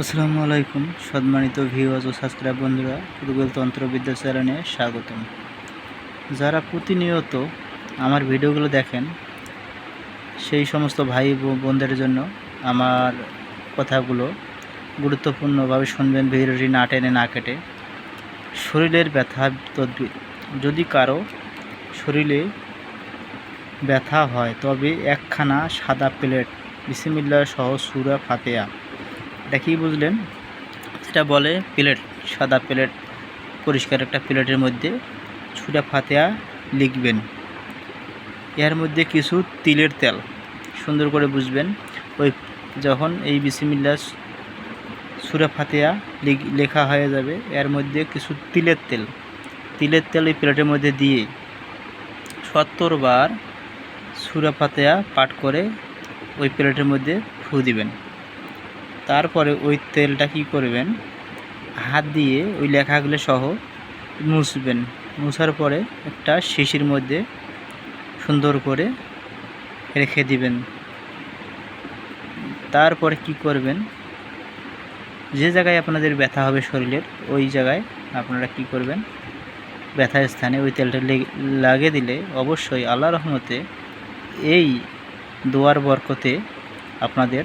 আসসালামু আলাইকুম, সম্মানিত ভিউয়ার্স ও সাবস্ক্রাইব বন্ধুরা গুগল তন্ত্রবিদ্যা চ্যানেলে স্বাগতম। যারা প্রতিনিয়ত আমার ভিডিওগুলো দেখেন, সেই সমস্ত ভাই বোনদের জন্য আমার কথাগুলো গুরুত্বপূর্ণভাবে শুনবেন, ভিডিওটি না টেনে না কেটে। শরীরের ব্যথা তদবির, যদি কারও শরীরে ব্যথা হয়, তবে একখানা সাদা প্লেট বিসমিল্লা সহ সুরা ফাতেয়া এটা কী বুঝলেন। সেটা বলে প্লেট, সাদা প্লেট, পরিষ্কার একটা প্লেটের মধ্যে ছুটা ফাতেয়া লিখবেন। এর মধ্যে কিছু তিলের তেল, সুন্দর করে বুঝবেন। ওই যখন এই বিসমিল্লা সুরা ফাতেয়া লিখ- লেখা হয়ে যাবে, এর মধ্যে কিছু তিলের তেল। তিলের তেল ওই প্লেটের মধ্যে দিয়ে সত্তর বার সুরা ফাতেয়া পাঠ করে ওই প্লেটের মধ্যে ফু দিবেন। তারপরে ওই তেলটা কি করবেন? হাত দিয়ে ওই লেখাগুলো সহ মুছবেন। মুছার পরে একটা শিশির মধ্যে সুন্দর করে রেখে দিবেন। তারপরে কি করবেন? যে জায়গায় আপনাদের ব্যথা হবে শরীরের, ওই জায়গায় আপনারা কি করবেন? ব্যথা স্থানে ওই তেলটা লেগে- দিলে অবশ্যই আল্লাহ রহমতে এই দোয়ার বরকতে আপনাদের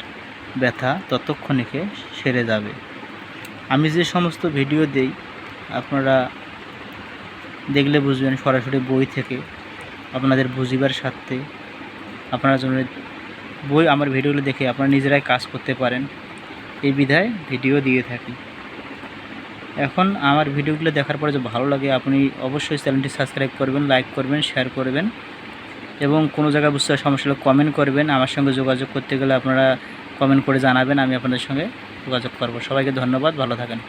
ব্যথা ততক্ষণিকে সেরে যাবে। আমি যে সমস্ত ভিডিও দেই, আপনারা দেখলে বুঝবেন সরাসরি বই থেকে আপনাদের বুঝিবার স্বার্থে আপনারা জন্য বই আমার ভিডিওগুলো দেখে আপনারা নিজেরাই কাজ করতে পারেন। এই বিধায় ভিডিও দিয়ে থাকি। এখন আমার ভিডিওগুলো দেখার পরে যে ভালো লাগে, আপনি অবশ্যই চ্যানেলটি সাবস্ক্রাইব করবেন, লাইক করবেন, শেয়ার করবেন এবং কোনো জায়গায় বুঝতে সমস্যা হলে কমেন্ট করবেন। আমার সঙ্গে যোগাযোগ করতে গেলে আপনারা কমেন্ট করে জানাবেন আমি আপনাদের সঙ্গে যোগাযোগ করব। সবাইকে ধন্যবাদ ভালো থাকেন।